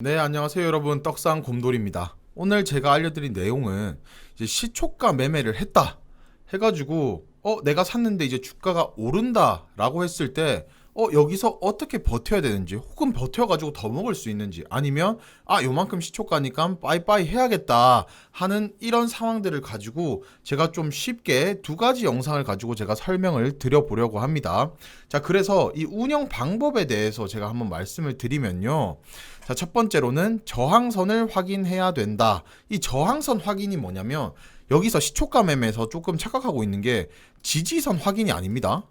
네, 안녕하세요, 여러분. 떡상 곰돌입니다. 오늘 제가 알려드린 내용은 시초가 매매를 했다 해가지고 어 내가 샀는데 이제 주가가 오른다라고 했을 때 어 여기서 어떻게 버텨야 되는지 혹은 버텨가지고 더 먹을 수 있는지 아니면 아 요만큼 시초가니까 빠이빠이 해야겠다 하는 이런 상황들을 가지고 제가 좀 쉽게 두 가지 영상을 가지고 제가 설명을 드려보려고 합니다. 자 그래서 이 운영 방법에 대해서 제가 한번 말씀을 드리면요. 자, 첫 번째로는 저항선을 확인해야 된다. 이 저항선 확인이 뭐냐면 여기서 시초가 매매에서 조금 착각하고 있는 게 지지선 확인이 아닙니다.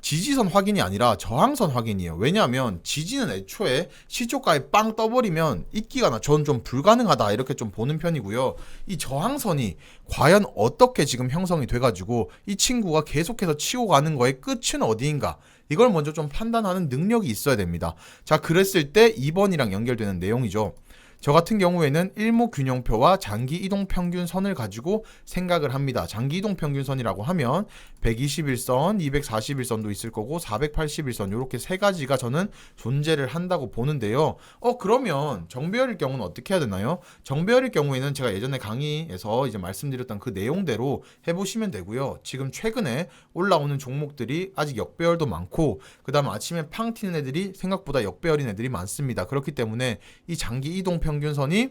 지지선 확인이 아니라 저항선 확인이에요. 왜냐하면 지지는 애초에 시초가에 빵 떠버리면 있기가 나 저는 좀 불가능하다 이렇게 좀 보는 편이고요. 이 저항선이 과연 어떻게 지금 형성이 돼가지고 이 친구가 계속해서 치고 가는 거의 끝은 어디인가 이걸 먼저 좀 판단하는 능력이 있어야 됩니다. 자, 그랬을 때 2번이랑 연결되는 내용이죠. 저 같은 경우에는 일목균형표와 장기 이동 평균선을 가지고 생각을 합니다. 장기 이동 평균선이라고 하면 121선, 241선도 있을 거고 481선 이렇게 세 가지가 저는 존재를 한다고 보는데요. 어 그러면 정배열일 경우는 어떻게 해야 되나요? 정배열일 경우에는 제가 예전에 강의에서 이제 말씀드렸던 그 내용대로 해보시면 되고요. 지금 최근에 올라오는 종목들이 아직 역배열도 많고 그다음 아침에 팡 튀는 애들이 생각보다 역배열인 애들이 많습니다. 그렇기 때문에 이 장기 이동 평균 선이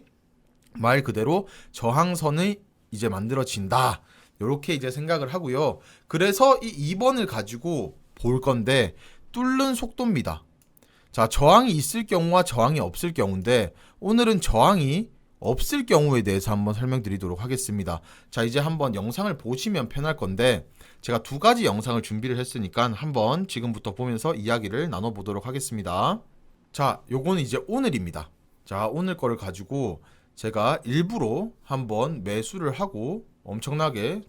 말 그대로 저항선이 이제 만들어진다. 이렇게 이제 생각을 하고요. 그래서 이 2번을 가지고 볼 건데 뚫는 속도입니다. 자, 저항이 있을 경우와 저항이 없을 경우인데 오늘은 저항이 없을 경우에 대해서 한번 설명드리도록 하겠습니다. 자, 이제 한번 영상을 보시면 편할 건데 제가 두 가지 영상을 준비를 했으니까 한번 지금부터 보면서 이야기를 나눠보도록 하겠습니다. 자, 요거는 이제 오늘입니다. 자, 오늘 거를 가지고 제가 일부러 한번 매수를 하고 엄청나게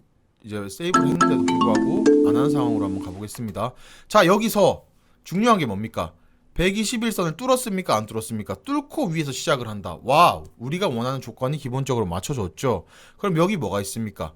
이제 세이브를 했는데도 불구하고 안 하는 상황으로 한번 가보겠습니다. 자, 여기서 중요한 게 뭡니까? 121선을 뚫었습니까? 안 뚫었습니까? 뚫고 위에서 시작을 한다. 와우! 우리가 원하는 조건이 기본적으로 맞춰졌죠. 그럼 여기 뭐가 있습니까?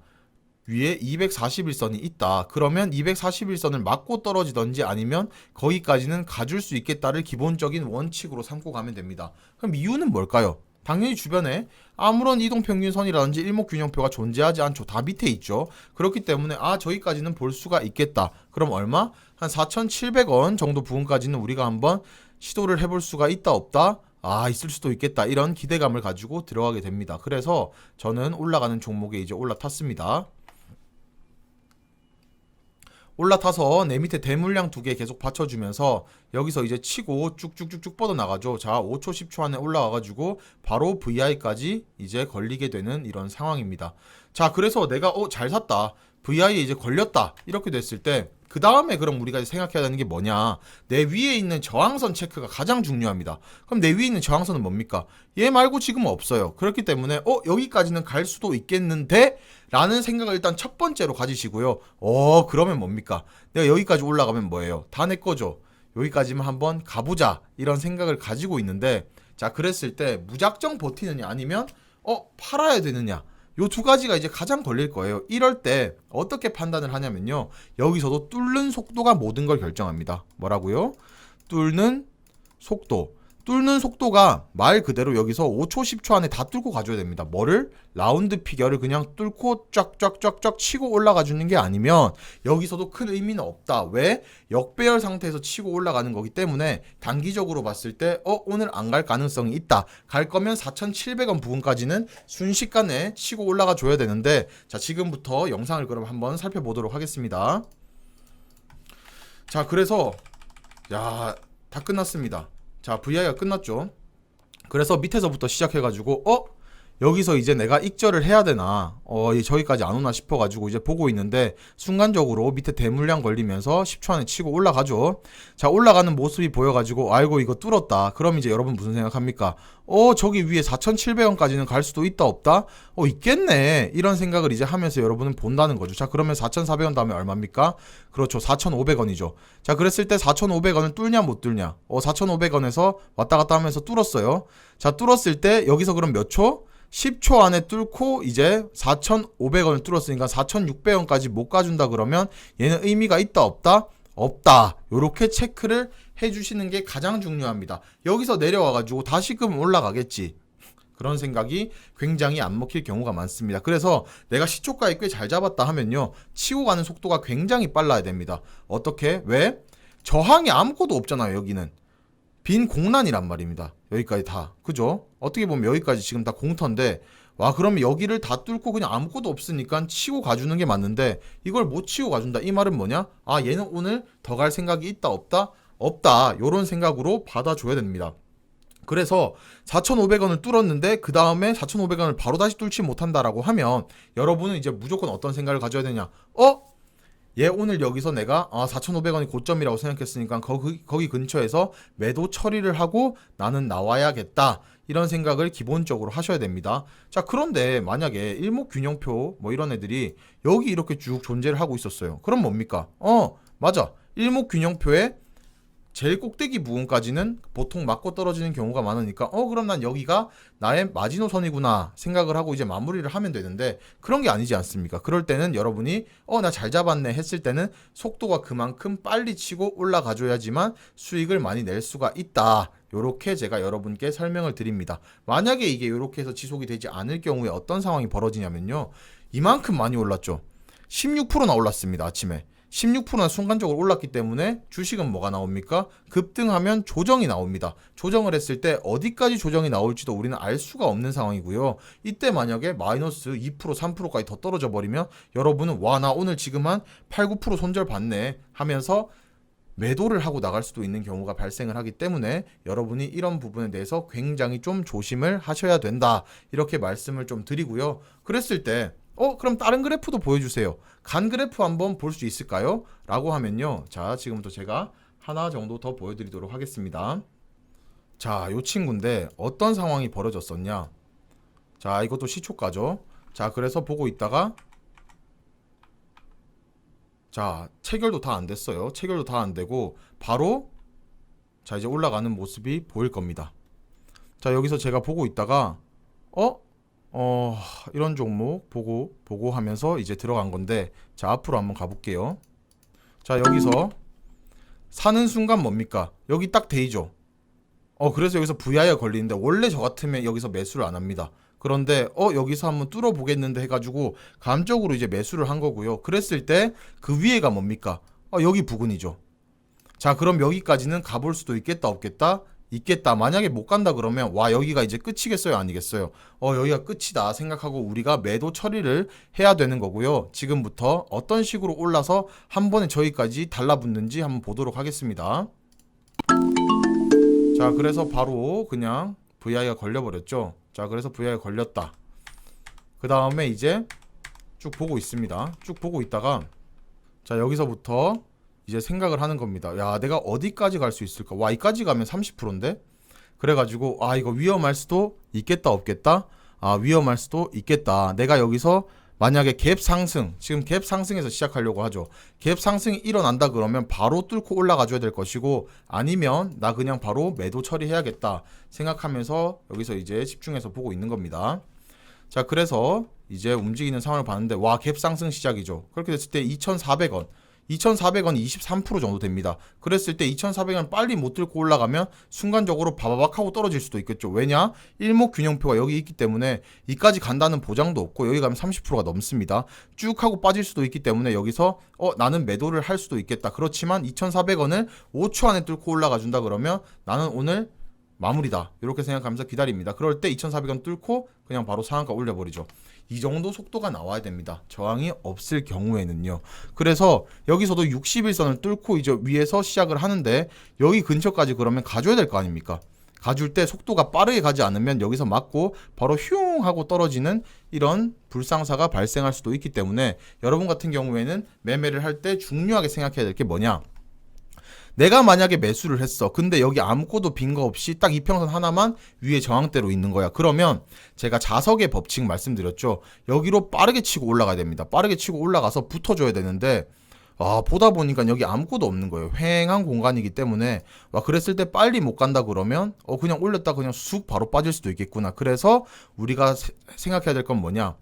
위에 241선이 있다. 그러면 241선을 맞고 떨어지던지 아니면 거기까지는 가줄 수 있겠다를 기본적인 원칙으로 삼고 가면 됩니다. 그럼 이유는 뭘까요? 당연히 주변에 아무런 이동평균선이라든지 일목균형표가 존재하지 않죠. 다 밑에 있죠. 그렇기 때문에 아 저기까지는 볼 수가 있겠다. 그럼 얼마? 한 4,700원 정도 부분까지는 우리가 한번 시도를 해볼 수가 있다 없다? 아 있을 수도 있겠다. 이런 기대감을 가지고 들어가게 됩니다. 그래서 저는 올라가는 종목에 이제 올라탔습니다. 올라타서 내 밑에 대물량 두 개 계속 받쳐주면서 여기서 이제 치고 쭉쭉쭉쭉 뻗어 나가죠. 자, 5초, 10초 안에 올라와가지고 바로 VI까지 이제 걸리게 되는 이런 상황입니다. 자, 그래서 내가 어, 잘 샀다. VI에 이제 걸렸다. 이렇게 됐을 때 그 다음에 그럼 우리가 생각해야 되는 게 뭐냐? 내 위에 있는 저항선 체크가 가장 중요합니다. 그럼 내 위에 있는 저항선은 뭡니까? 얘 말고 지금은 없어요. 그렇기 때문에 어 여기까지는 갈 수도 있겠는데 라는 생각을 일단 첫 번째로 가지시고요. 어 그러면 뭡니까? 내가 여기까지 올라가면 뭐예요? 다 내 거죠. 여기까지만 한번 가보자 이런 생각을 가지고 있는데 자 그랬을 때 무작정 버티느냐 아니면 어 팔아야 되느냐 요 두 가지가 이제 가장 걸릴 거예요. 이럴 때 어떻게 판단을 하냐면요. 여기서도 뚫는 속도가 모든 걸 결정합니다. 뭐라고요? 뚫는 속도. 뚫는 속도가 말 그대로 여기서 5초, 10초 안에 다 뚫고 가줘야 됩니다. 뭐를? 라운드 피겨를 그냥 뚫고 쫙쫙쫙쫙 치고 올라가 주는 게 아니면 여기서도 큰 의미는 없다. 왜? 역배열 상태에서 치고 올라가는 거기 때문에 단기적으로 봤을 때, 어, 오늘 안 갈 가능성이 있다. 갈 거면 4,700원 부분까지는 순식간에 치고 올라가 줘야 되는데, 자, 지금부터 영상을 그럼 한번 살펴보도록 하겠습니다. 자, 그래서, 야, 다 끝났습니다. 자, VI가 끝났죠. 그래서 밑에서부터 시작해가지고, 어? 여기서 이제 내가 익절을 해야 되나, 어, 이 저기까지 안 오나 싶어 가지고 이제 보고 있는데, 순간적으로 밑에 대물량 걸리면서 10초 안에 치고 올라가죠. 자, 올라가는 모습이 보여 가지고, 아이고, 이거 뚫었다. 그럼 이제 여러분 무슨 생각합니까? 어, 저기 위에 4,700원까지는 갈 수도 있다, 없다? 어, 있겠네. 이런 생각을 이제 하면서 여러분은 본다는 거죠. 자, 그러면 4,400원 다음에 얼마입니까? 그렇죠. 4,500원이죠. 자, 그랬을 때 4,500원을 뚫냐, 못 뚫냐? 어, 4,500원에서 왔다 갔다 하면서 뚫었어요. 자, 뚫었을 때 여기서 그럼 몇 초? 10초 안에 뚫고 이제 4,500원을 뚫었으니까 4,600원까지 못 가준다 그러면 얘는 의미가 있다 없다? 없다. 요렇게 체크를 해주시는 게 가장 중요합니다. 여기서 내려와가지고 다시금 올라가겠지. 그런 생각이 굉장히 안 먹힐 경우가 많습니다. 그래서 내가 시초가에 꽤 잘 잡았다 하면요. 치고 가는 속도가 굉장히 빨라야 됩니다. 어떻게? 왜? 저항이 아무것도 없잖아요, 여기는. 빈 공란이란 말입니다. 여기까지 다. 그죠? 어떻게 보면 여기까지 지금 다 공터인데, 와, 그러면 여기를 다 뚫고 그냥 아무것도 없으니까 치고 가주는 게 맞는데, 이걸 못 치고 가준다. 이 말은 뭐냐? 아, 얘는 오늘 더 갈 생각이 있다, 없다? 없다. 요런 생각으로 받아줘야 됩니다. 그래서 4,500원을 뚫었는데 그 다음에 4,500원을 바로 다시 뚫지 못한다라고 하면 여러분은 이제 무조건 어떤 생각을 가져야 되냐? 어? 얘 오늘 여기서 내가 아 4,500원이 고점이라고 생각했으니까 거기 거기 근처에서 매도 처리를 하고 나는 나와야겠다. 이런 생각을 기본적으로 하셔야 됩니다. 자, 그런데 만약에 일목균형표 뭐 이런 애들이 여기 이렇게 쭉 존재를 하고 있었어요. 그럼 뭡니까? 어, 맞아. 일목균형표에 제일 꼭대기 부분까지는 보통 맞고 떨어지는 경우가 많으니까 어 그럼 난 여기가 나의 마지노선이구나 생각을 하고 이제 마무리를 하면 되는데 그런 게 아니지 않습니까? 그럴 때는 여러분이 어 나 잘 잡았네 했을 때는 속도가 그만큼 빨리 치고 올라가 줘야지만 수익을 많이 낼 수가 있다. 요렇게 제가 여러분께 설명을 드립니다. 만약에 이게 요렇게 해서 지속이 되지 않을 경우에 어떤 상황이 벌어지냐면요. 이만큼 많이 올랐죠. 16%나 올랐습니다. 아침에. 16%나 순간적으로 올랐기 때문에 주식은 뭐가 나옵니까? 급등하면 조정이 나옵니다. 조정을 했을 때 어디까지 조정이 나올지도 우리는 알 수가 없는 상황이고요. 이때 만약에 마이너스 2% 3%까지 더 떨어져 버리면 여러분은 와 나 오늘 지금 한 8, 9% 손절 받네 하면서 매도를 하고 나갈 수도 있는 경우가 발생을 하기 때문에 여러분이 이런 부분에 대해서 굉장히 좀 조심을 하셔야 된다. 이렇게 말씀을 좀 드리고요. 그랬을 때 어, 그럼 다른 그래프도 보여주세요. 간 그래프 한번 볼 수 있을까요? 라고 하면요. 자, 지금부터 제가 하나 정도 더 보여드리도록 하겠습니다. 자, 요 친구인데 어떤 상황이 벌어졌었냐? 자, 이것도 시초가죠. 자, 그래서 보고 있다가 자, 체결도 다 안 됐어요. 체결도 다 안 되고 바로 자, 이제 올라가는 모습이 보일 겁니다. 자, 여기서 제가 보고 있다가 어? 어, 이런 종목 보고 보고 하면서 이제 들어간 건데 자, 앞으로 한번 가 볼게요. 자, 여기서 사는 순간 뭡니까? 여기 딱 데이죠. 어, 그래서 여기서 VI가 걸리는데 원래 저 같으면 여기서 매수를 안 합니다. 그런데 어 여기서 한번 뚫어 보겠는데 해가지고 감적으로 이제 매수를 한 거고요. 그랬을 때 그 위에가 뭡니까? 어 여기 부근이죠. 자 그럼 여기까지는 가볼 수도 있겠다 없겠다 있겠다. 만약에 못 간다 그러면 와 여기가 이제 끝이겠어요 아니겠어요? 어 여기가 끝이다 생각하고 우리가 매도 처리를 해야 되는 거고요. 지금부터 어떤 식으로 올라서 한 번에 저기까지 달라붙는지 한번 보도록 하겠습니다. 자 그래서 바로 그냥 VI가 걸려버렸죠. 자, 그래서 VI가 걸렸다. 그 다음에 이제 쭉 보고 있습니다. 쭉 보고 있다가 자, 여기서부터 이제 생각을 하는 겁니다. 야, 내가 어디까지 갈 수 있을까? 와, 이까지 가면 30%인데? 그래가지고, 아, 이거 위험할 수도 있겠다, 없겠다? 아, 위험할 수도 있겠다. 내가 여기서 만약에 갭 상승, 지금 갭 상승에서 시작하려고 하죠. 갭 상승이 일어난다 그러면 바로 뚫고 올라가 줘야 될 것이고 아니면 나 그냥 바로 매도 처리해야겠다 생각하면서 여기서 이제 집중해서 보고 있는 겁니다. 자, 그래서 이제 움직이는 상황을 봤는데 와, 갭 상승 시작이죠. 그렇게 됐을 때 2,400원 2,400원이 23% 정도 됩니다. 그랬을 때 2,400원 빨리 못 들고 올라가면 순간적으로 바바박 하고 떨어질 수도 있겠죠. 왜냐? 일목균형표가 여기 있기 때문에 이까지 간다는 보장도 없고 여기 가면 30%가 넘습니다. 쭉 하고 빠질 수도 있기 때문에 여기서 어 나는 매도를 할 수도 있겠다. 그렇지만 2,400원을 5초 안에 뚫고 올라가 준다 그러면 나는 오늘 마무리다. 이렇게 생각하면서 기다립니다. 그럴 때 2,400원 뚫고 그냥 바로 상한가 올려버리죠. 이 정도 속도가 나와야 됩니다. 저항이 없을 경우에는요. 그래서 여기서도 61선을 뚫고 이제 위에서 시작을 하는데 여기 근처까지 그러면 가줘야 될 거 아닙니까? 가줄 때 속도가 빠르게 가지 않으면 여기서 맞고 바로 흉 하고 떨어지는 이런 불상사가 발생할 수도 있기 때문에 여러분 같은 경우에는 매매를 할 때 중요하게 생각해야 될 게 뭐냐? 내가 만약에 매수를 했어. 근데 여기 아무것도 빈 거 없이 딱 이평선 하나만 위에 저항대로 있는 거야. 그러면 제가 자석의 법칙 말씀드렸죠. 여기로 빠르게 치고 올라가야 됩니다. 빠르게 치고 올라가서 붙어줘야 되는데 아, 보다 보니까 여기 아무것도 없는 거예요. 휑한 공간이기 때문에 와 그랬을 때 빨리 못 간다 그러면 어 그냥 올렸다 그냥 쑥 바로 빠질 수도 있겠구나. 그래서 우리가 세- 생각해야 될 건 뭐냐?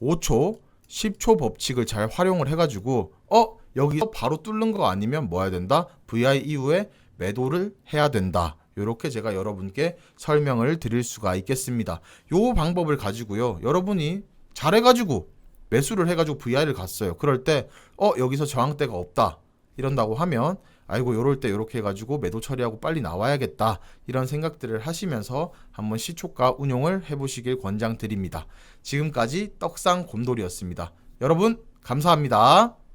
5초, 10초 법칙을 잘 활용을 해가지고 어 여기서 바로 뚫는 거 아니면 뭐 해야 된다? VI 이후에 매도를 해야 된다. 이렇게 제가 여러분께 설명을 드릴 수가 있겠습니다. 요 방법을 가지고요. 여러분이 잘해가지고 매수를 해가지고 VI를 갔어요. 그럴 때, 어, 여기서 저항대가 없다. 이런다고 하면, 아이고, 요럴 때 요렇게 해가지고 매도 처리하고 빨리 나와야겠다. 이런 생각들을 하시면서 한번 시초가 운용을 해보시길 권장드립니다. 지금까지 떡상 곰돌이였습니다. 여러분, 감사합니다.